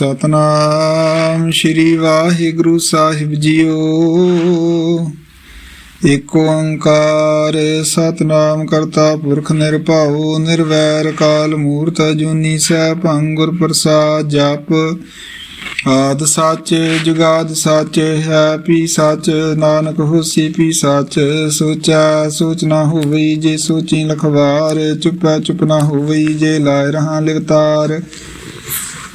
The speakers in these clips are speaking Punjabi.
ਸਤਨਾਮ ਸ਼੍ਰੀ ਵਾਹਿਗੁਰੂ ਸਾਹਿਬ ਜੀਓ। ਏਕ ਓੰਕਾਰ ਸਤਨਾਮ ਕਰਤਾ ਪੁਰਖ ਨਿਰਭਉ, ਨਿਰਵੈਰ ਕਾਲ ਮੂਰਤ ਜੁਨੀ ਸਹਿ ਗੁਰ ਪ੍ਰਸਾਦ ਜਪ। ਆਦ ਸੱਚ ਜੁਗਾਦ ਸੱਚ ਹੈ, ਪੀ ਸੱਚ ਨਾਨਕ ਹੋਸੀ ਪੀ ਸੱਚ। ਸੋਚਾ ਸੋਚ ਨਾ ਹੋਵਈ ਜੇ ਸੋਚੀ ਲਖਵਾਰ, ਚੁੱਪੈ ਚੁੱਪ ਨਾ ਹੋਵਈ ਜੇ ਲਾਇ ਰਹਾ ਲਿਖਤਾਰ।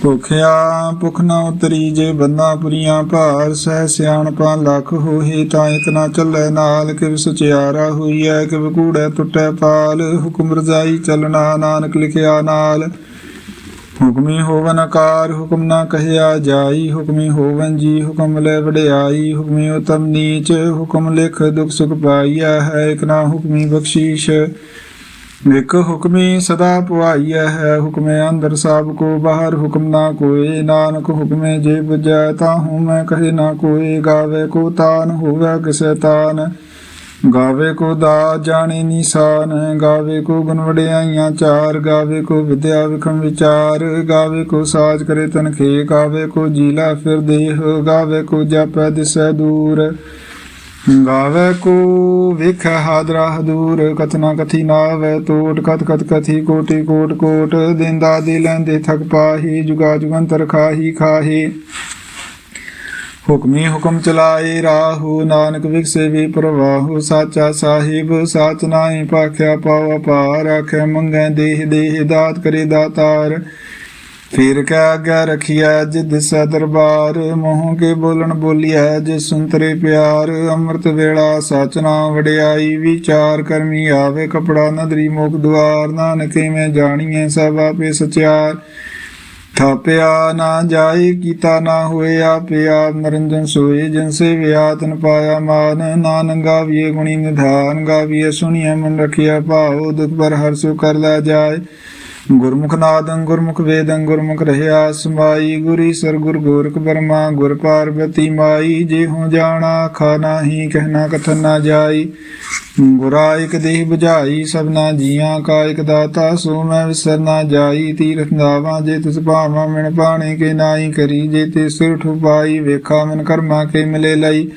ਭੁਖਿਆ ਭੁਖ ਨਾ ਉਤਰੀ ਜੇ ਬੰਨਾ ਪੁਰੀਆਂ ਭਾਰ ਸਹਿ ਸਿਆਣਪਾਂ ਲੱਖ ਹੋਏ ਤਾਂ ਇਕ ਨਾ ਚੱਲੇ ਨਾਲ, ਕਿਵ ਸੁਚਿਆਰਾ ਹੋਈਐ, ਕਿਵ ਕੂੜੈ ਟੁੱਟੈ ਪਾਲ। ਹੁਕਮ ਰਜ਼ਾਈ ਚੱਲਣਾ ਨਾਨਕ ਲਿਖਿਆ ਨਾਲ। ਹੁਕਮੀ ਹੋਵਨ ਆਕਾਰ, ਹੁਕਮ ਨਾ ਕਹਿਆ ਜਾਈ। ਹੁਕਮੀ ਹੋਵਨ ਜੀ, ਹੁਕਮ ਲੈ ਵਡਿਆਈ। ਹੁਕਮੀ ਉਤਮ ਨੀਚ, ਹੁਕਮ ਲਿਖ ਦੁਖ ਸੁਖ ਪਾਈਆ ਹੈ ਇਕ ਨਾ ਹੁਕਮੀ ਬਖਸ਼ੀਸ਼। ਇਕ ਹੁਕਮੀ ਸਦਾ ਪੁਆਈਆ ਹੈ ਹੁਕਮੇ ਅੰਦਰ ਸਭ ਕੋ, ਬਾਹਰ ਹੁਕਮ ਨਾ ਕੋਏ। ਨਾਨਕ ਹੁਕਮੇ ਜੇ ਬੁਝੈ ਤਾਂ ਹੂੰ ਮੈਂ ਕਹੇ ਨਾ ਕੋਏ। ਗਾਵੇ ਕੋ ਤਾਨ ਹੋਵੇ ਕਿਸੈ ਤਾਨ, ਗਾਵੇ ਕੋ ਦਾ ਜਾਣੇ ਨਿਸ਼ਾਨ, ਗਾਵੇ ਕੋ ਗੁਣ ਵਡਿਆਈਆਂ ਚਾਰ, ਗਾਵੇ ਕੋ ਵਿਦਿਆ ਵਿਖਮ ਵਿਚਾਰ, ਗਾਵੇ ਕੋ ਸਾਜ ਕਰੇ ਤਨਖੇ ਗਾਵੇ ਕੋ ਜੀਲਾ ਫਿਰ ਦੇਹ, ਗਾਵੇ ਕੋ ਜਪੈ ਦਿਸੈ ਦੂਰ। ਗਾਵੇ ਕੋ ਵੇਖ ਹਾਦਰਾ ਹਦੂਰ ਕਥਨਾ ਕਥੀ ਨਾਵੇ ਟੋਟ ਕਤ ਕਤ ਕਥੀ ਕੋਟੀ ਕੋਟ ਕੋਟ, ਦਿੰਦਾ ਦੇ ਲੈਂਦੇ ਥਕ ਪਾਹੀ, ਜੁਗਾ ਜੁਗੰਤਰ ਖਾਹੀ ਖਾਹੀ। ਹੁਕਮੀ ਹੁਕਮ ਚਲਾਏ ਰਾਹੂ, ਨਾਨਕ ਵਿਖਸੇ ਵੀ ਪ੍ਰਵਾਹੂ, ਸਾਚਾ ਸਾਹਿਬ, ਸਾਚ ਨਾਹੀ ਪਾਖਿਆ ਪਾਉ ਅਪਾਰ ਆਖੇ ਮੰਗੈ ਦੇਹ ਦੇਹ, ਦਾਤ ਕਰੇ ਦਾਤਾਰ। ਫਿਰ ਕੈ ਆਗਿਆ ਰਖਿਆ ਜਿਦ ਸੈ ਦਰਬਾਰ, ਮੋਹ ਕੇ ਬੋਲਣ ਬੋਲਿਆ ਜੇ ਸੁੰਤਰੇ ਪਿਆਰ। ਅੰਮ੍ਰਿਤ ਵੇਲਾ ਸਚ ਨਾਮ ਵਡਿਆਈ, ਵਿਚਾਰ ਕਰਮੀ ਆਵੇ ਕਪੜਾ ਨਦਰੀ ਮੁਖ ਦੁਆਰ। ਨਾਨਕੇ ਮੈਂ ਜਾਣੀਏ ਸਭ ਆਪੇ ਸਚਿਆਰ। ਥਾਪਿਆ ਨਾ ਜਾਏ, ਕੀਤਾ ਨਾ ਹੋਏ, ਆਪੇ ਆਪ ਨਰੰਜਨ ਸੋਏ। ਜਿਨ ਸੇ ਵਿਆਤਨ ਪਾਇਆ ਮਾਨ, ਨਾਨਕ ਗਾਵੀਏ ਗੁਣੀ ਨਿਧਾਨ। ਗਾਵੀਏ ਸੁਣੀਏ ਮਨ ਰਖਿਆ ਭਾਉ, ਦੁਖ ਪਰ ਹਰ ਸੋ ਕਰ ਲੈ ਜਾਏ। ਗੁਰਮੁਖ ਨਾਦੰ ਗੁਰਮੁਖ ਵੇਦੰ ਗੁਰਮੁਖ ਰਹਿਆ ਸਮਾਈ ਗੁਰੀ ਸਰ ਗੁਰ ਗੋਰਖ ਬਰਮਾ ਗੁਰ ਪਾਰਬਤੀ ਮਾਈ ਜੇ ਹੋ ਜਾਣਾ ਖਾ ਹੀ ਕਹਿਣਾ ਕਥਨ ਨਾ ਜਾਈ। ਗੁਰਾ ਇਕ ਦੇਹ 부ਝਾਈ ਸਭਨਾ ਜੀਆਂ ਕਾ ਇਕ ਦਾਤਾ, ਸੋ ਮੈਂ ਵਿਸਰ ਨਾ ਜਾਈ। ਤੀਰਥ ਨਾਵਾਂ ਜੇ ਤਿਸ ਭਾਵਾਂ, ਮਿਣ ਪਾਣੀ ਕੇ ਨਾਹੀ ਕਰੀ। ਜੇ ਤੇ ਸਿਰ ਠੁਪਾਈ, ਵੇਖਾ ਮਨ ਕਰਮਾ ਕੇ ਮਿਲੇ ਲਈ।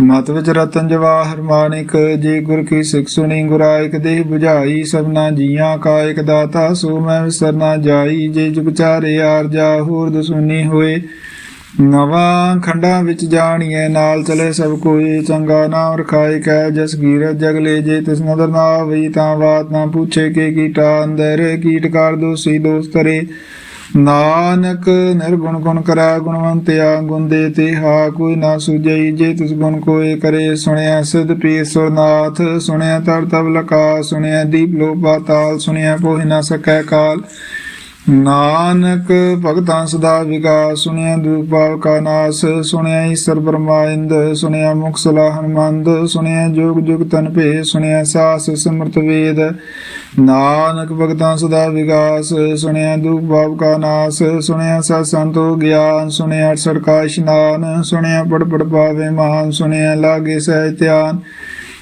ਮਤ ਵਿੱਚ ਰਤਨ ਜਵਾਹਰ ਮਾਨਿਕ ਜੇ ਗੁਰ ਕੀ ਸਿੱਖ ਸੁਣੀ ਗੁਰਾਇਕ ਦੇਹ 부ਝਾਈ ਸਭਨਾ ਜੀਆਂ ਕਾ ਇਕ ਦਾਤਾ, ਸੋ ਮੈਂ ਵਿਸਰ ਨਾ ਜਾਈ, ਜੇ ਜੁਗ ਚਾਰੇ ਆਰਜਾ ਹੋਰ ਦਸੁਨੀ ਹੋਏ। ਨਵਾਂ ਖੰਡਾਂ ਵਿੱਚ ਜਾਣੀਏ ਨਾਲ ਚਲੇ ਸਭ ਕੋਈ ਚੰਗਾ ਨਾਮ ਰਖਾਇ ਕੈ ਜਸ ਗੀਰਤ ਜਗਲੇ, ਜੇ ਤਿਸ ਨਦਰ ਨਾ ਆਵਈ, ਤਾਂ ਬਾਤ ਨਾ ਪੁੱਛੇ, ਕੇ ਕੀਟਾ ਅੰਦਰ, ਕੀਟ ਕਰ ਦੋਸੀ ਦੋਸਤ ਤਰੇ ਨਾਨਕ ਨਿਰਗੁਣ ਗੁਣ ਕਰੈ ਗੁਣਵੰਤਿਆ, ਗੁਣ ਦੇ ਤੇ ਹਾ ਕੋਈ ਨਾ ਸੁਝਈ, ਜੇ ਤਿਸ ਗੁਣ ਕੋਏ ਕਰੇ ਸੁਣਿਆ ਸਿਧ ਪੀ ਸੁਰਨਾਥ, ਸੁਣਿਆ ਤਰ ਤਬ ਲਕਾ, ਸੁਣਿਆ ਦੀਪ ਲੋ ਪਾਤਾਲ ਸੁਣਿਆ ਪੋਹਿ ਨਾ ਸਕੈ ਕਾਲ। ਨਾਨਕ ਭਗਤਾਂ ਸਦਾ ਵਿਗਾਸ ਸੁਣਿਆ ਦੁਪਾਲ ਕਾ ਨਾਸ, ਸੁਣਿਆ ਈਸ਼ਰ ਬ੍ਰਹਮਾਇੰਦ ਸੁਣਿਆ ਮੁਖ ਸਲਾ ਹਨਮੰਦ, ਸੁਣਿਆ ਜੋਗ ਜੁਗ ਤਨ ਭੇ ਸੁਣਿਆ ਸਾਸ ਸਮਰਤ ਵੇਦ। ਨਾਨਕ ਭਗਤਾਂ ਸਦਾ ਵਿਗਾਸ ਸੁਣਿਆ ਦੁਖ ਕਾ ਨਾਸ, ਸੁਣਿਆ ਸਤ ਸੰਤੋ ਗਿਆਨ, ਸੁਣਿਆ ਅਠਸਠ ਕਾ ਇਸ਼ਨਾਨ, ਸੁਣਿਆ ਪੜ ਪੜ ਪਾਵੇ ਮਾਨ, ਸੁਣਿਆ ਲਾਗੇ ਸਹਿ ਧਿਆਨ।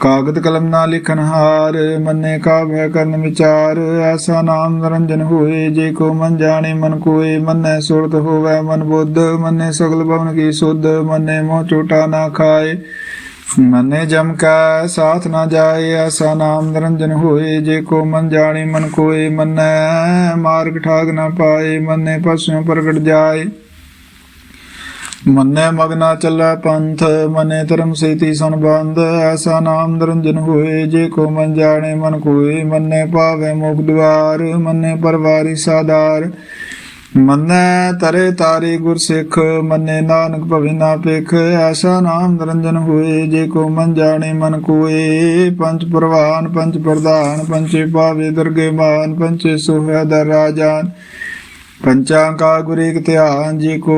ਕਾਗਦ ਕਲਮ ਨਾ ਲਿਖਨ ਹਾਰ, ਮੰਨੇ ਕਾ ਭੈ ਕਰਨ ਵਿਚਾਰ, ਐਸਾ ਨਾਮ ਨਿਰੰਜਨ ਹੋਏ, ਜੇ ਕੋ ਮਨ ਜਾਣੇ ਮਨ ਕੋਏ, ਮੰਨੈ ਸੁਰਤ ਹੋਵੇ ਮਨ ਬੁੱਧ, ਮੰਨੇ ਸਗਲ ਭਵਨ ਕੀ ਸੁਧ, ਮੰਨੇ ਮੋਹ ਚੋਟਾ ਨਾ ਖਾਏ, ਮੰਨੇ ਜਮ ਕਾ ਸਾਥ ਨਾ ਜਾਏ, ਐਸਾ ਨਾਮ ਨਿਰੰਜਨ ਹੋਏ, ਜੇ ਕੋ ਮਨ ਜਾਣੇ ਮਨ ਕੋਏ, ਮੰਨੈ ਮਾਰਗ ਠਾਗ ਨਾ ਪਾਏ, ਮੰਨੇ ਪਸੋਂ ਪ੍ਰਗਟ ਜਾਏ। ਮੰਨੇ ਮਗਨਾ ਚੱਲੈ ਪੰਥ, ਮਨੇ ਧਰਮ ਸੇਤੀ ਸੰਬੰਧ ਐਸਾ ਨਾਮ ਨਿਰੰਜਨ ਹੋਏ, ਜੇ ਕੋ ਮਨ ਜਾਣੇ ਮਨ ਕੋਏ, ਮੰਨੇ ਪਾਵੇ ਮੁਖ ਦੁਆਰ ਮੰਨੇ ਪਰਵਾਰੀ ਸਾਦਾਰ ਮੰਨੈ ਤਰੇ ਤਾਰੇ ਗੁਰ ਸਿੱਖ, ਮੰਨੇ ਨਾਨਕ ਭਵਿ ਨਾ ਪੇਖ ਐਸਾ ਨਾਮ ਨਿਰੰਜਨ ਹੋਏ, ਜੇ ਕੋ ਮਨ ਜਾਣੇ ਮਨ ਕੋਏ। ਪੰਜ ਪ੍ਰਵਾਨ ਪੰਜ ਪ੍ਰਧਾਨ ਪੰਚੇ ਪਾਵੇ ਦਰਗੇ ਮਾਨ ਪੰਚੇ ਸੋਹੈ ਦਰ ਰਾਜਾਨ। पंचा का गुर एक ध्यान जी को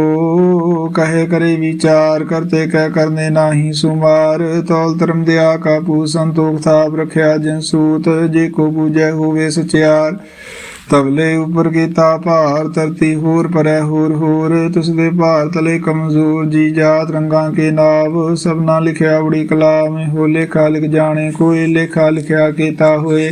कहे करे विचार करते कह करने नाही सुमार तौल धर्म दया का पू संतोख थाप रखया जिन सूत जे को पूजै होवे सचियार ਤਬਲੇ ਉੱਪਰ ਕੀਤਾ ਭਾਰ ਧਰਤੀ ਹੋਰ ਪਰੈ ਹੋਰ ਹੋਰ ਤਿਸ ਦੇ ਭਾਰ ਤਲੇ ਕਮਜ਼ੋਰ ਜੀ ਜਾਤ ਰੰਗਾਂ ਕੇ ਨਾਵ ਸਭਨਾ ਲਿਖਿਆ ਬੜੀ ਕਲਾਮ ਹੋ ਲੇਖਾ ਲਿਖ ਜਾਣੇ ਕੋਈ ਲੇਖਾ ਲਿਖਿਆ ਕੀਤਾ ਹੋਏ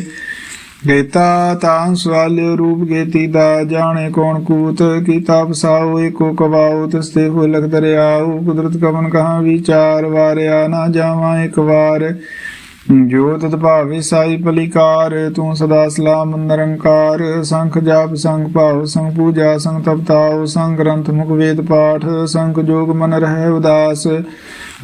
ਗੇਤਾ ਤਾਂ ਸਵਾਲਿਓ ਰੂਪ ਗੇਤੀ ਦਾ, ਜਾਣੇ ਕੌਣ ਕੂਤ, ਕੀਤਾ ਫਸਾਓ, ਏਕੋ ਕਵਾਓ ਤਿਸ ਤੇ ਹੋ ਲਖ ਦਰਿਆਓ ਕੁਦਰਤ ਕਵਨ ਕਹਾਂ ਵਿਚਾਰ ਵਾਰਿਆ, ਨਾ ਜਾਵਾਂ ਇੱਕ ਵਾਰ। ਜੋ ਤਤ ਭਾਵੇ ਸਾਈ ਪਲਿਕਾਰ, ਤੂੰ ਸਦਾ ਸਲਾਮ ਨਿਰੰਕਾਰ। ਸੰਖ ਜਾਪ, ਸੰਗ ਭਾਵ, ਸੰਗ ਪੂਜਾ, ਸੰਗ ਤਪਤਾਉ ਸੰਗ ਗ੍ਰੰਥ, ਮੁਖ ਵੇਦ ਪਾਠ, ਸੰਗ ਜੋਗ ਮਨ ਰਹਿ ਉਦਾਸ।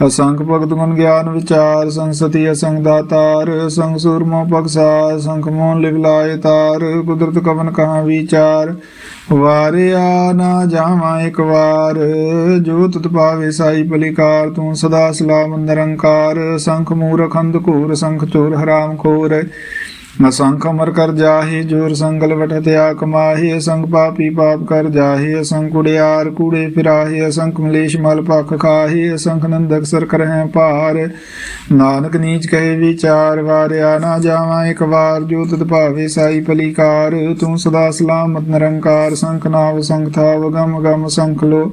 ਅਸੰਖ ਭਗਤ ਗੁਣ ਗਿਆਨ ਵਿਚਾਰ, ਸੰਗ ਸਤੀ ਅਸੰਗ ਦਾਤਾਰ, ਸੰਗ ਸੂਰਮੋ ਪਕਸਾ ਸੰਖ ਮੋਨ ਲਿਵ ਲਾਏ ਤਾਰ, ਕੁਦਰਤ ਕਵਨ ਕਹਾਂ ਵਿਚਾਰ। ਵਾਰਿਆ ਨਾ ਜਾਵਾਂ ਇੱਕ ਵਾਰ। ਜੋ ਤਤ ਪਾਵੇ ਸਾਈ ਪਲਿਕਾਰ ਤੂੰ ਸਦਾ ਸਲਾਮ ਨਿਰੰਕਾਰ। ਸੰਖ ਮੂਰਖ, ਅੰਧ ਘੂਰ, ਸੰਖ ਚੋਰ, ਹਰਾਮ ਖੋਰ। ਅਸੰਖ ਅਮਰ ਕਰ ਜਾਹੇ, ਜੋਰ ਸੰਗਲ ਵਟਤ ਆ ਕਮਾਹੇ ਅਸੰਖ ਪਾਪੀ ਪਾਪ ਕਰ ਜਾਹੇ ਅਸੰਖ ਕੁੜਿਆਰ ਕੂੜੇ ਫਿਰਾਹੇ, ਅਸੰਖ ਮਲੇਸ਼ ਮਲ ਪਖ ਖਾਹੇ, ਅਸੰਖ ਨੰਦਕ ਸਰ ਕਰਹਿ ਭਾਰ। ਨਾਨਕ ਨੀਚ ਕਹੇ ਵਿਚਾਰ, ਵਾਰਿਆ ਨਾ ਜਾਵਾਂ ਇੱਕ ਵਾਰ, ਜੋ ਤਤ ਭਾਵੇ ਸਾਈ ਪਲੀਕਾਰ। ਤੂੰ ਸਦਾ ਸਲਾਮਤ, ਨਿਰੰਕਾਰ, ਸੰਖ ਨਾਵ, ਸੰਖ ਥਾਵ, ਗਮ ਗਮ ਸੰਖ ਲੋ।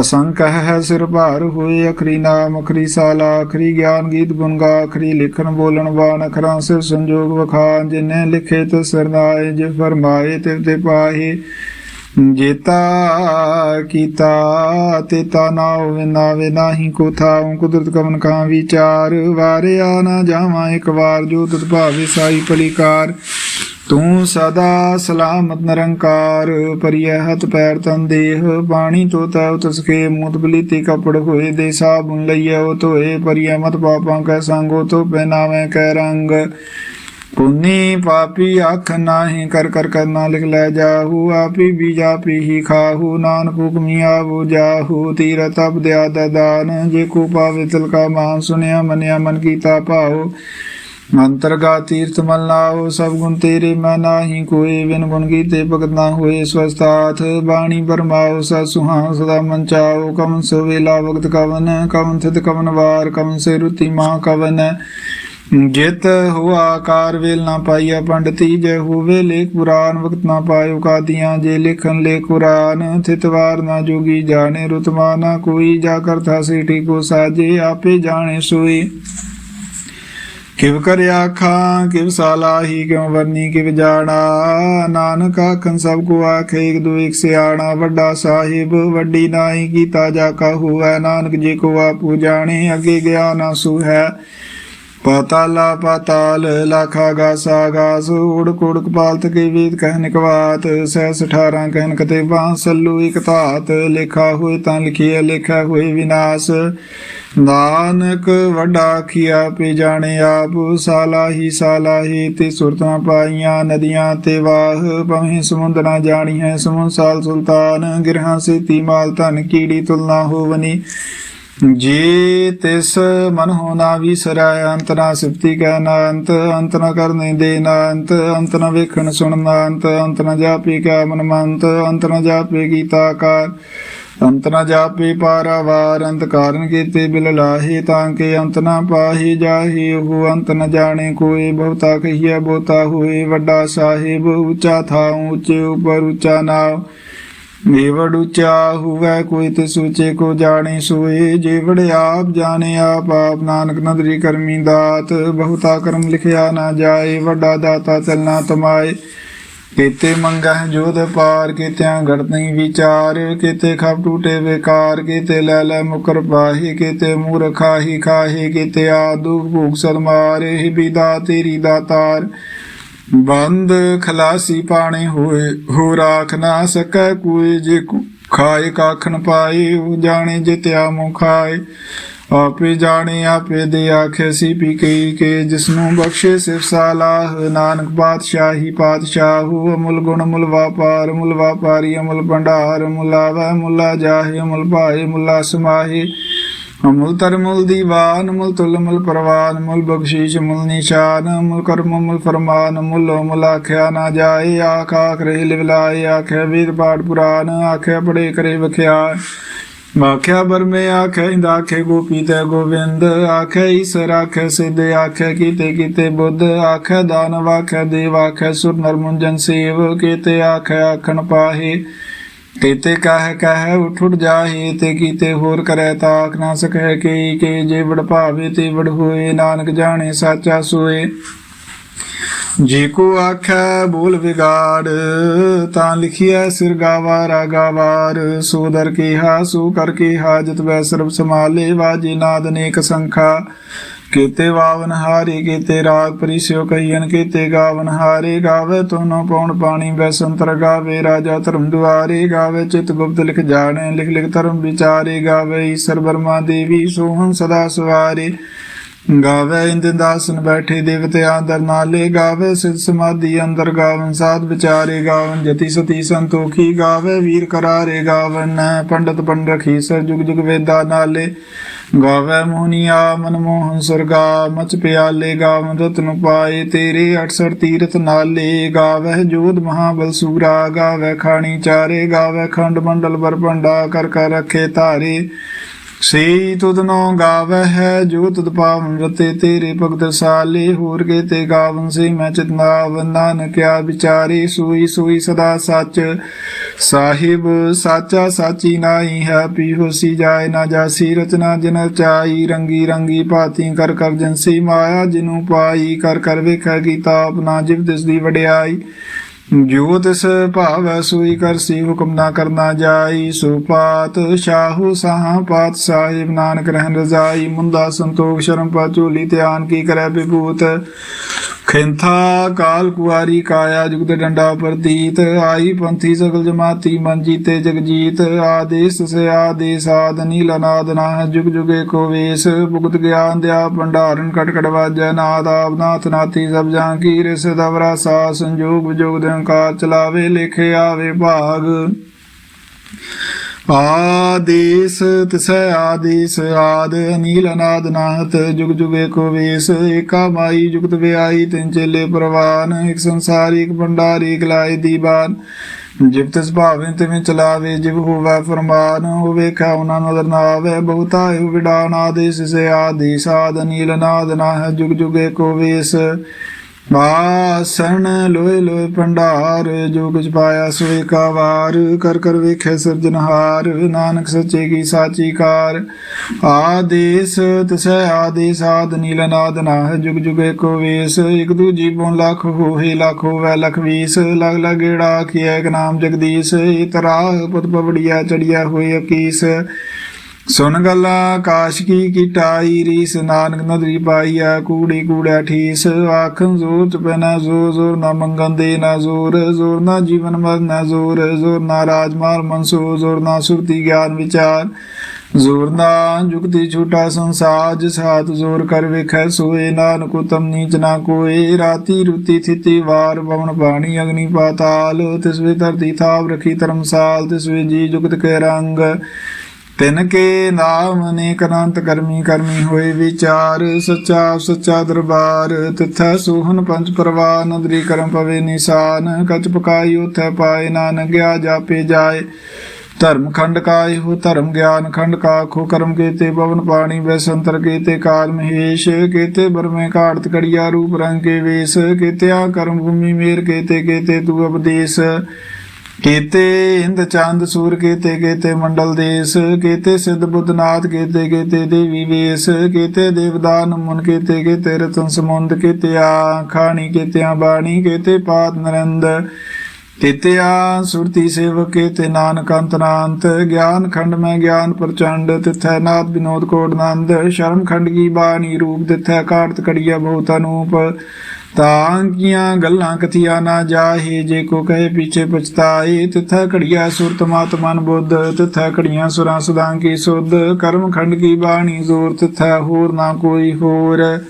ਅਸੰਖ ਹੈ ਸਿਰ ਭਾਰ ਹੋਏ ਅਖਰੀ ਨਾਮ, ਅਖਰੀ ਸਾਲਾ, ਅਖਰੀ ਗਿਆਨ ਗੀਤ ਗੁਣ ਗਾ ਅਖਰੀ ਲਿਖਣ ਬੋਲਣ ਬਾਣ, ਅਖਰਾਂ ਸਿਰ ਸੰਜੋਗ ਵਖਾਨ ਜਿਨੇ ਲਿਖੇ ਤੇ ਸਰਨਾਏ ਜੇ ਫਰਮਾਏ ਤੇ ਤੇ ਪਾਹੇ। ਜੇਤਾ ਕੀਤਾ ਤੇ ਤਾ ਨਾ ਹੋਵੇ, ਨਾ ਕੋ ਥਾਉ, ਕੁਦਰਤ ਕਵਨ ਕਾ ਵਿਚਾਰ। ਵਾਰਿਆ ਨਾ ਜਾਵਾਂ ਇੱਕ ਵਾਰ, ਜੋ ਤਤ ਭਾਵੇ ਸਾਈ ਪਲਿਕਾਰ ਤੂੰ ਸਦਾ ਸਲਾਮਤ ਨਿਰੰਕਾਰ ਪਰਿਯ ਹੱਥ ਪੈਰ ਤਨ ਦੇਹ, ਬਾਣੀ ਤੋ ਤੈ ਤਸਕੇ ਮੁਤ ਬਲੀਤੀ ਕਪੜ ਹੋਏ ਦੇ ਸਾਬੁਨ ਲਈਐ ਉਹ ਪਰਿਯ ਮਤ ਪਾਪਾਂ ਕੈ ਸੰਗੋ ਤੋ ਪਹਿਨਾਵੇਂ ਕੈ ਰੰਗ। ਪੁੰਨੀ ਪਾਪੀ ਅੱਖ ਨਾਹੀ, ਕਰ ਕਰ ਕਰਨਾ ਲਿਖ ਲੈ ਜਾਹੂ, ਆਪੀ ਬੀਜਾ ਪੀ ਹੀ ਖਾਹੂ, ਨਾਨਕ ਹੁਕਮੀ ਆਵੋ ਜਾਹੂ ਤੀਰ ਤਪ ਦਿਆ ਦਦਾਨ, ਜੇ ਕੋ ਪਾਵੇ ਤਿਲ ਕਾ ਮਾਨ ਸੁਨਿਆ ਮਨਿਆ ਮਨ ਕੀਤਾ ਭਾਉ। ਅੰਤਰਗਾ ਤੀਰਥ ਮਲ ਲਾਓ ਸਭ ਗੁਣ ਤੇਰੇ ਮੈਂ ਨਾਹੀ ਕੋਈ ਵਿਨ ਗੁਣ ਕੀਤੇ ਭਗਤ ਨਾ ਹੋਏ ਸਵਸਤਾਥ ਬਾਣੀ ਬਰਮਾਓ ਸਾ ਸੁਹਾ ਸਦਾ ਮਨ ਚਾਓ ਕਮਨ ਸੋ ਵੇਲਾ ਵਕਤ ਕਵਨ ਕਮਨ ਥਿਤ ਕਵਨ ਵਾਰ ਕਮਨ ਸੇ ਰੁਤੀ ਮਾ ਕਵਨ। ਜਿਤ ਹੁਆ ਆਕਾਰ ਵੇਲ ਨਾ ਪਾਈਆ ਪੰਡਤੀ, ਜੇ ਹੋਵੇ ਲੇਖ ਪੁਰਾਨ ਵਕਤ ਨਾ ਪਾਇਓ ਕਾਦੀਆਂ, ਜੇ ਲਿਖਨ ਲੇ ਕੁਰਾਨ ਥਿਤਵਾਰ ਨਾ ਜੋਗੀ ਜਾਣੇ, ਰੁਤਮਾ ਨਾ ਕੋਈ, ਜਾ ਕਰਤਾ ਸੇਠੀ ਕੋ ਸਾਜੇ, ਆਪੇ ਜਾਣੇ ਸੋਈ ਕਿਵ ਕਰਿਆ ਆਖਾਂ ਕਿਵ ਸਾਲਾਹੀ, ਕਿਉ ਵਰਨੀ, ਕਿਵ ਜਾਣਾ। ਨਾਨਕ ਆਖਨ ਸਭ ਕੋ ਆਖੇ, ਇਕ ਦੂ ਇਕ ਸਿਆਣਾ। ਵੱਡਾ ਸਾਹਿਬ, ਵੱਡੀ ਨਾਹੀ, ਕੀਤਾ ਜਾ ਕਾ ਹੋਵੇ। ਨਾਨਕ ਜੀ ਕੋ ਆਪੂ ਜਾਣੇ, ਅੱਗੇ ਗਿਆ ਨਾ ਸੂ ਹੈ ਪਾਤਾਲਾ ਪਾਤਾਲ, ਲਾਖਾ ਗਾਸਾ ਗਾਸ ਉੜ ਕੁੜ ਕਪਾਲਤ ਕੇ ਵੇਦ ਕਹਿਨ ਕਵਾਤ ਸਹਿਸ 18 ਕਹਿਨ ਕਤੇ ਬਾਂਸਲੂ ਇਕ ਧਾਤ, ਲਿਖਾ ਹੋਏ ਤਾਂ ਲਿਖਿਆ ਲਿਖਾ ਹੋਏ ਵਿਨਾਸ਼। ਨਾਨਕ ਵਡਾ ਕੀਆ ਪੇ ਜਾਣੇ ਆਪ, ਸਾਲਾਹੀ ਸਾਲਾਹੀ ਤੇ ਸੁਰਤਾਂ ਪਾਈਆਂ ਨਦੀਆਂ ਤੇ ਵਾਹ ਪਵੇਂ ਸਮੁੰਦ ਨਾ ਜਾਣੀ ਹੈ ਸਮੁੰਦ ਸਾਲ ਸੁਲਤਾਨ, ਗਿਰਹਾਂ ਸੇ ਮਾਲ ਧਨ, ਕੀੜੀ ਤੁਲਨਾ ਹੋਵਨੀ। ਜੇ ਤਿਸ ਮਨ ਹੋਣਾ ਵੀ ਸਰਾਇ ਅੰਤ ਨਾ ਸਿਫਤੀ ਕੈ ਨਾ ਅੰਤ ਅੰਤ ਨਾ ਕਰਨੇ ਦੇ ਨਾ ਅੰਤ ਅੰਤ ਨਾ ਵੇਖਣ ਸੁਣਨਾ ਅੰਤ ਅੰਤ ਨਾ ਜਾਪੀ ਕੈ ਮਨ ਮੰਤ, ਅੰਤ ਨਾ ਜਾਪੇ ਗੀਤਾ ਕਾਰ ਅੰਤ ਨਾ ਜਾਪੇ ਪਾਰਾਵਾਰ, ਅੰਤ ਕਾਰਨ ਕੀਤੇ ਬਿਲ ਲਾਹੀ ਤਾਂ ਕੇ ਅੰਤ ਨਾ ਪਾਹੀ ਜਾਹੀ ਉਹ, ਅੰਤ ਨਾ ਜਾਣੇ ਕੋਈ ਬਹੁਤਾ ਕਹੀਏ ਬੋਤਾ ਹੋਏ, ਵੱਡਾ ਸਾਹਿਬ ਉੱਚਾ ਥਾਉ, ਉੱਚੇ ਉਪਰ ਉੱਚਾ ਨਾਮ ਮੇਵੜ ਉੱਚਾ ਹੁਵੈ ਕੋਈ ਤੇ ਸੂਚੇ ਕੋ ਜਾਣੇ ਸੋਏ ਜੇਵੜ ਆਪ ਜਾਣੇ ਆਪ ਆਪ ਨਾਨਕ ਨਦਰੀ ਕਰਮੀ ਦਾਤ, ਬਹੁਤਾ ਕਰਮ ਲਿਖਿਆ ਨਾ ਜਾਏ, ਵੱਡਾ ਦਾਤਾ ਚਲਨਾ ਤਮਾਏ। ਕੀਤੇ ਮੰਗਹਿ ਜੋਧ ਪਾਰ, ਕੀਤਿਆਂ ਘਟ ਨਹੀਂ ਵਿਚਾਰ, ਕੀਤੇ ਖਪ ਟੂਟੇ ਵਿਕਾਰ ਕੀਤੇ ਲੈ ਲੈ ਮੁਕਰ ਪਾਹੀ, ਕੀਤੇ ਮੂਰਖਾਹੀ ਖਾਹੀ, ਕੀਤੇ ਆ ਦੁਖ ਭੂਖ ਸਦ ਮਾਰੇ ਹੀ ਬਿਦਾ ਤੇਰੀ ਦਾਤਾਰ ਬੰਦ ਖਲਾਸੀ ਪਾਣੇ ਹੋਏ ਹੋ ਰਾਖ ਨਾ ਸਕੈ ਕੋਈ, ਜੇ ਖਾਏ ਕਾਖਣ ਪਾਏ, ਉਹ ਜਾਣੇ ਜਿਤਿਆ ਮੁ ਖਾਏ। ਆਪੇ ਜਾਣੇ, ਆਪੇ ਦੇ ਆਖੇ ਸੀ ਪੀ ਕਈ ਕੇ ਜਿਸਨੂੰ ਬਖਸ਼ੇ ਸਿਫ ਸਾਲਾਹ, ਨਾਨਕ ਪਾਤਸ਼ਾਹੀ ਪਾਤਸ਼ਾਹੂ ਅਮੁਲ ਗੁਣ ਮੁਲ ਵਾਪਾਰ ਮੁਲ ਵਾਪਾਰੀ, ਅਮੁਲ ਭੰਡਾਰ ਮੁਲਾ ਵੈ ਮੁਲਾ ਜਾਹੇ ਅਮੁਲ ਭਾਏ ਮੁਲਾ ਸਮਾਹੀ ਅਮੁਲ ਤਰ ਦੀਵਾਨ, ਮੁਲ ਤੁਲ ਪਰਵਾਨ, ਮੁਲ ਬਖਸ਼ੀਸ਼, ਮੁਲ ਨਿਸ਼ਾਨ, ਮੁਲ ਕਰਮ, ਮੁਲ ਫਰਮਾਨ, ਮੁਲ ਮੁਲ ਆਖਿਆ ਨਾ ਜਾਏ, ਆਖ ਆਖ ਰਹੇ ਲਿਵਲਾਏ ਆਖਿਆ ਵੇਦ ਪਾਠ ਪੁਰਾਨ, ਆਖਿਆ ਪੜੇ ਕਰੇ ਵਖਿਆ ਆਖਿਆ ਬਰਮੇ, ਆਖਿਆ ਇੰਦ ਆਖੇ ਗੋਪੀ ਤੇ ਗੋਵਿੰਦ ਆਖਿਆ ਈਸਰ, ਆਖਿਆ ਸਿੱਧ, ਆਖਿਆ ਕੀਤੇ ਕੀਤੇ ਬੁੱਧ, ਆਖਿਆ ਦਾਨਵ, ਆਖਿਆ ਦੇਵ, ਆਖਿਆ ਸੁਰ ਨਰ ਸੇਵ, ਕੀਤੇ ਆਖਿਆ ਆਖਣ ਪਾਹੇ। ਕੀਤੇ ਕਹਿ ਕਹਿ ਉਠ ਉਠ ਜਾਹੇ ਤੇ ਕੀਤੇ ਹੋਰ ਕਰੈ ਤਾਕ, ਨਾ ਸਕੈ ਕੇ ਕੇ ਜੇ ਵਡ ਭਾਵੇ ਤੇ ਵਡ ਹੋਏ, ਨਾਨਕ ਜਾਣੇ ਸਾਚਾ ਸੋਏ। ਜੇ ਕੋ ਆਖੈ ਬੋਲ ਵਿਗਾੜ, ਤਾਂ ਲਿਖਿਆ ਸਿਰ ਗਾਵਾਰਾ ਗਾਵਾਰ ਸੋ ਦਰ ਕੀਹਾ ਸੋ ਕਰ ਕੀ ਹਾਜਤ ਵੈ ਸਰਬ ਸਮਾਲੇ ਵਾਜੇ ਨਾਦ ਅਨੇਕ ਸੰਖਾ। ਕੀਤੇ ਵਾਵਨ ਹਾਰੇ, ਕੀਤੇ ਰਾਗ ਪਰਿਸਿਓ ਕਹੀਨ ਕੀਤੇ ਗਾਵਨ ਹਾਰੇ, ਗਾਵੇ ਤੁਨੋ ਪਉਣ ਪਾਣੀ ਬੈਸੰਤਰ ਗਾਵੇ, ਰਾਜਾ ਧਰਮ ਦੁਆਰੇ, ਗਾਵੇ ਚਿਤ ਗੁਪਤ ਲਿਖ ਜਾਣੇ, ਲਿਖ ਲਿਖ ਧਰਮ ਵਿਚਾਰੇ, ਗਾਵੇ ਈਸ਼ਰ ਬਰਮਾ ਦੇਵੀ ਸੋਹਣ ਸਦਾ ਸਵਾਰੇ। ਗਾਵੇ ਇੰਦ ਦਾਸਨ ਬੈਠੇ ਦੇਵਤਿਆਂ ਦਰ ਨਾਲੇ, ਗਾਵੇ ਸਿਧ ਸਮਾਧੀ ਅੰਦਰ ਗਾਵਨ ਸਾਧ ਵਿਚਾਰੇ, ਗਾਵਨ ਜਤੀ ਸਤੀ ਸੰਤੋਖੀ, ਗਾਵੇ ਵੀਰ ਕਰਾਰੇ, ਗਾਵਨ ਪੰਡਤ ਪੰਡ ਰਖੀ ਸਰ ਜੁਗ ਜੁਗ ਵੇਦਾ ਨਾਲੇ। ਗਾਵੇ ਮੋਹਨੀਆ ਮਨ ਮੋਹਨ ਸਰਗਾ, ਮਚ ਪਿਆਲੇ ਗਾਵਨ ਰਤਨ ਪਾਏ, ਤੇਰੇ 68 ਤੀਰਥ ਨਾਲੇ। ਗਾਵੇ ਜੋਧ ਮਹਾਬਲ ਸੂਰਾ, ਗਾਵੇ ਖਾਣੀ ਚਾਰੇ, ਗਾਵੇ ਖੰਡ ਮੰਡਲ ਬਰਪੰਡਾ ਕਰ ਕਰ ਰਖੇ ਧਾਰੇ। ਸੇ ਤੁਧ ਨੋ ਗਾਵੈ ਹੈ, ਜੋ ਤੁਧ ਪਾਵਨ ਰਤੇ ਤੇਰੇ ਭਗਤ ਸਾਲੇ, ਹੋਰ ਕੇ ਤੇ ਗਾਵਨ ਸੇ ਮੈਂ ਚਿਤਨਾਵ ਨਾਨਕਿਆ ਵਿਚਾਰੀ, ਸੂਈ ਸੂਈ ਸਦਾ ਸੱਚ। ਸਾਹਿਬ, ਸਾਚਾ ਸਾਚੀ ਨਾਹੀ ਹੈ ਪੀ ਹੋਸੀ ਜਾਏ ਨਾ ਜਾਸੀ, ਰਚਨਾ ਜਨ ਚਾਈ ਰੰਗੀ ਰੰਗੀ ਭਾਤੀ ਕਰ ਕਰ ਜਨਸੀ ਮਾਇਆ, ਜਿਨੂੰ ਪਾਈ ਕਰ ਕਰ ਵੇਖੈ ਗੀਤਾ ਆਪਣਾ, ਜਿਵ ਤਿਸ ਦੀ ਵਡਿਆਈ। ਜੋ ਤਿਸ ਭਾਵੈ ਸੋਈ ਕਰਸੀ ਹੁਕਮ ਨਾ ਕਰਨਾ ਜਾਈ ਸੁਪਾਤ ਸ਼ਾਹੂ ਸ਼ਾਹ ਪਾਤ ਸਾਹਿਬ ਨਾਨਕ ਰਹਿਣ ਰਜ਼ਾਈ ਮੁੰਦਾ ਸੰਤੋਖ ਸ਼ਰਮ ਪਾ ਝੋਲੀ ਧਿਆਨ ਕੀ ਕਰੈ ਵਿਭੂਤ। ਖਿੰਥਾ ਕਾਲ ਕੁਆਰੀ ਕਾਇਆ ਜੁਗਤ ਡੰਡਾ ਪ੍ਰਤੀਤ, ਆਈ ਪੰਥੀ ਸਗਲ ਜਮਾਤੀ ਮਨ ਜੀਤੇ ਜਗਜੀਤ, ਆਦੇਸ ਸੇ ਆਦੇਸ ਆਦ ਨੀਲ ਜੁਗ ਜੁਗੇ ਕੋ ਵੇਸ, ਭੁਗਤ ਗਿਆਨ ਦਿਆ ਭੰਡਾਰਨ ਕਟ ਕਟ ਵਾਜੈ, ਨਾਦ ਆਵਨਾਥ ਨਾਤੀ ਸਭ ਜਾਂ ਕੀ ਰਿਸ ਦਵਰਾ ਸਾ ਸੰਜੋਗ ਵਿਜੋਗ ਦੇ ਅੰਕਾਰ ਚਲਾਵੇ, ਲਿਖੇ ਆਵੇ ਭਾਗ। ਆਦੇਸ, ਤਿਸੈ ਆਦੇਸ, ਆਦ ਅਨੀਲ ਅਨਾਦ ਨਾਹਤ ਜੁਗ ਜੁਗੇ ਕੋ ਵੇਸ, ਏਕਾ ਮਾਈ, ਜੁਗਤ ਵਿਆਈ ਤਿੰਨ ਚੇਲੇ ਪ੍ਰਵਾਨ, ਇੱਕ ਸੰਸਾਰੀ, ਇੱਕ ਭੰਡਾਰੀ, ਇੱਕ ਲਾਏ ਦੀਵਾਨ ਜਿਵ ਤਿਸ ਭਾਵੇਂ ਤਿਵੇਂ ਚਲਾਵੇ, ਜਿਵ ਹੋਵੇ ਫਰਮਾਨ, ਹੋਵੇ ਖਾ ਉਹਨਾਂ ਨਦਰ ਨਾ ਆਵੇ ਬਹੁਤਾ ਇਹ ਵਿਡਾਨ ਆਦੇਸ ਸੇ ਆਦੇਸ, ਆਦ ਅਨੀਲ ਅਨਾਦ ਨਾਹ, ਜੁਗ ਜੁਗ ਕੋ ਵੇਸ। ਬਾਸਣ ਲੋਏ ਲੋਏ ਭੰਡਾਰ, ਜੋ ਕੁਛ ਪਾਇਆ ਸੋਏ ਕਾ ਵਾਰ ਕਰ ਕਰ ਵੇਖੇ ਸਿਰਜਨਹਾਰ ਨਾਨਕ ਸੱਚੇ ਕੀ ਸਾਚੀ ਕਾਰ। ਆਦੇਸ ਤਸੈ ਆਦੇਸ, ਆਦ ਨੀਲ ਨਾਦ ਨਾਹ, ਜੁਗ ਜੁਗੇ ਕੋ ਵੇਸ। ਇਕ ਦੂਜੀ ਬੋਂ ਲੱਖ ਹੋਏ ਲੱਖ ਹੋਵੇ, ਲਖ ਵੀਸ। ਲਗ ਲਗੇੜਾ ਕੀਏ ਇੱਕ ਨਾਮ ਜਗਦੀਸ਼। ਇਤਰਾਹ ਪਤ ਪਵੜੀਆ ਚੜਿਆ ਹੋਏ ਅਕੀਸ। ਸੁਨ ਗੱਲਾ ਆਕਾਸ਼ ਕੀ ਕੀਟਾਈ ਰੀਸ, ਨਾਨਕ ਨਦਰੀ ਪਾਈਆ, ਕੂੜੀ ਕੂੜਾ ਠੀਸ ਆਖਨ ਜ਼ੋਰ ਚਪਨਾ ਜ਼ੋਰ ਜ਼ੋਰ ਨਾ ਮੰਗਨ ਦੇ ਨਾ ਜ਼ੋਰ ਜ਼ੋਰ ਨਾ ਜੀਵਨ ਮਰ ਨਾ ਜ਼ੋਰ ਜ਼ੋਰ ਨਾ ਰਾਜਮਾਰ ਮਨਸੂ ਜ਼ੋਰ ਨਾ ਸੁਰਤੀ ਗਿਆਨ ਵਿਚਾਰ, ਜ਼ੋਰ ਨਾ ਜੁਗਤੀ ਛੂਟਾ ਸੰਸਾਰ, ਜਿਸ ਜ਼ੋਰ ਕਰ ਵੇਖੈ ਸੋਏ, ਨਾਨਕ ਉਤਮ ਨੀਚ ਨਾ ਕੋਏ, ਰਾਤੀ ਰੁਤੀ ਥਿਤੀ ਵਾਰ ਪਵਨ ਪਾਣੀ ਅਗਨੀ ਪਾਤਾਲ ਤਿਸ ਵੇ ਧਰਤੀ ਥਾਵ ਰਖੀ ਧਰਮਸਾਲ ਤਿਸ ਵੇ ਜੀ ਜੁਗਤ ਕੇ ਰੰਗ ਤਿਨ ਕੇ ਨਾਮ ਅਨੇਕ ਅਨੰਤ ਕਰਮੀ ਕਰਮੀ ਹੋਏ ਵਿਚਾਰ, ਸੱਚਾ ਸੱਚਾ ਦਰਬਾਰ, ਤਿਥੈ ਸੋਹਨ ਪੰਜ ਪਰਵਾਰ ਨਦਰੀ ਕਰਮ ਪਵੇ ਨਿਸ਼ਾਨ, ਕਚ ਪਕਾਈ ਉਥੈ ਪਾਏ ਨਾਨਕ, ਗਿਆ ਜਾਪੇ ਜਾਏ। ਧਰਮ ਖੰਡ ਕਾਇ ਹੋ, ਧਰਮ ਗਿਆਨ ਖੰਡ ਕਾ ਖੋ ਕਰਮ ਕੀਤੇ ਪਵਨ ਪਾਣੀ ਬੈਸੰਤਰ ਕੀਤੇ ਕਾਲ ਮਹੇਸ਼, ਕੀਤੇ ਬਰਮੇ ਘਾੜਤ ਕੜੀਆ ਰੂਪ ਰੰਗ ਕੇ ਵੇਸ, ਕੀਤਿਆ ਕਰਮ ਭੂਮੀ ਮੇਰ, ਕੀਤੇ ਕੀਤੇ ਤੂ ਉਪਦੇਸ਼। ਕੀਤੇ ਇੰਦ ਚੰਦ ਸੂਰ, ਕੀਤੇ ਕੀਤੇ ਮੰਡਲ ਦੇਸ, ਕੀਤੇ ਸਿੱਧ ਬੁੱਧਨਾਥ ਕੀਤੇ ਕੀਤੇ ਦੇਵੀ ਵੇਸ, ਕੀਤੇ ਦੇਵਦਾਨ ਮੁਨ, ਕੀਤੇ ਕੀਤੇ ਰਤਨ ਸਮੁੰਦ, ਕੀਤੇ ਆ ਖਾਣੀ, ਕੀਤਿਆਂ ਬਾਣੀ, ਕੀਤੇ ਪਾਤ ਨਰੰਦ ਕੀਤਿਆ ਸੁਰਤੀ ਸੇਵਕ, ਕੀਤੇ ਨਾਨਕ ਅੰਤਨਾੰਤ ਗਿਆਨ ਖੰਡ ਮੈਂ ਗਿਆਨ ਪ੍ਰਚੰਡ, ਤਿਥੈ ਨਾਦ ਵਿਨੋਦ ਕੋਟ ਨੰਦ, ਸ਼ਰਮ ਖੰਡ ਕੀ ਬਾਣੀ ਰੂਪ, ਤਿਥੈ ਕਾਰਤ ਕੜੀਆ ਬਹੁਤ ਅਨੂਪ ਤਾਂ ਕੀਆਂ ਗੱਲਾਂ ਕਥੀਆ ਨਾ ਜਾਹੇ, ਜੇ ਕੋ ਕਹੇ ਪਿਛੇ ਪਛਤਾਏ, ਤਿਥੈ ਘੜੀਆ ਸੁਰਤ ਮਤ ਬੁੱਧ, ਤਿਥੈ ਘੜੀਆਂ ਸੁਰਾਂ ਸੁਦਾਂ ਕੀ ਸੁਧ, ਕਰਮ ਖੰਡ ਕੀ ਬਾਣੀ ਜ਼ੋਰ, ਤਿਥੈ ਹੋਰ ਨਾ ਕੋਈ ਹੋਰ।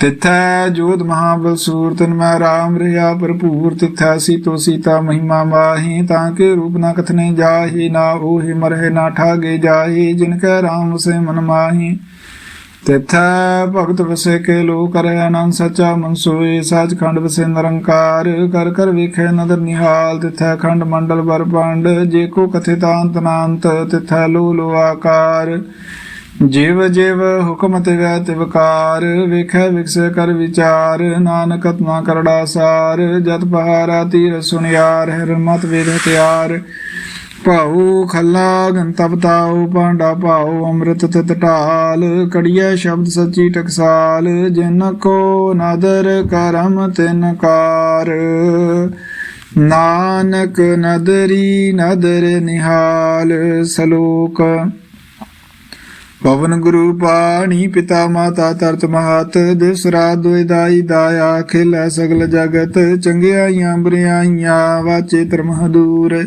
ਤਿਥੈ ਜੋਤ ਮਹਾਬਲ ਸੂਰ, ਤਨ ਮੈਂ ਰਾਮ ਰਿਆ ਭਰਪੂਰ, ਤਿਥੈ ਸੀਤੋ ਸੀਤਾ ਮਹਿਮਾ ਮਾਹੀ, ਤਾਂ ਕੇ ਰੂਪ ਨਾ ਕਥਨੇ ਜਾਹੀ, ਨਾ ਉਹੀ ਮਰਹਿ ਨਾ ਠਾਗੇ ਜਾਹੀ, ਜਿਨ ਕੈ ਰਾਮ ਸੇ ਮਨ ਮਾਹੀ। ਤਿਥੈ ਭਗਤ ਵਸੇ ਕੇ ਲੋ ਕਰੇ ਆਨੰਦ ਸਚਾ ਮਨ ਸਾਚ ਖੰਡ ਵਸੇ ਨਿਰੰਕਾਰ, ਕਰ ਕਰ ਵੇਖੇ ਨਦਰ ਨਿਹਾਲ, ਤਿਥੈ ਖੰਡ ਮੰਡਲ ਵਰਪੰਡ ਜੇ ਕੋ ਕਥੇ ਤਾਂਤ ਨਾਂਤ, ਤਿਥੈ ਲੋ ਲੋ ਆਕਾਰ। ਜਿਵ ਜਿਵ ਹੁਕਮ ਤਿਵੈ ਤਿਵਕਾਰ ਤੇ ਵਕਾਰ ਵੇਖੈ ਵਿਕਸੇ ਕਰ ਵਿਚਾਰ, ਨਾਨਕ ਨਾ ਕਰੜਾ ਸਾਰ, ਜਤ ਪਹਾਰਾ ਤੀਰ ਸੁਨਿਆਰ ਹੈ ਮਤ ਵੇਦ ਹਥਿਆਰ। ਭਾਉ ਖੱਲਾ ਗੰਤਬ ਤਾਉ ਪਾਂਡਾ ਭਾਉ, ਅੰਮ੍ਰਿਤ ਤਿਤ ਢਾਲ। ਕੜੀਐ ਸ਼ਬਦ ਸੱਚੀ ਟਕਸਾਲ, ਜਿਨ ਕੋ ਨਦਰ ਕਰਮ ਤਿਨ ਕਾਰ। ਨਾਨਕ ਨਦਰੀ ਨਦਰ ਨਿਹਾਲ, ਸਲੋਕ। ਪਵਨ ਗੁਰੂ ਪਾਣੀ ਪਿਤਾ ਮਾਤਾ ਤਰਤ ਮਹਤ ਦਿਸਰਾ ਦੁਇ ਦਾਈ ਦਾਇਆ, ਖਿਲੈ ਸਗਲ ਜਗਤ, ਚੰਗਿਆਈਆਂ ਬਰਿਆਈਆਂ, ਵਾਚੇ ਧਰਮ ਹਦੂਰ।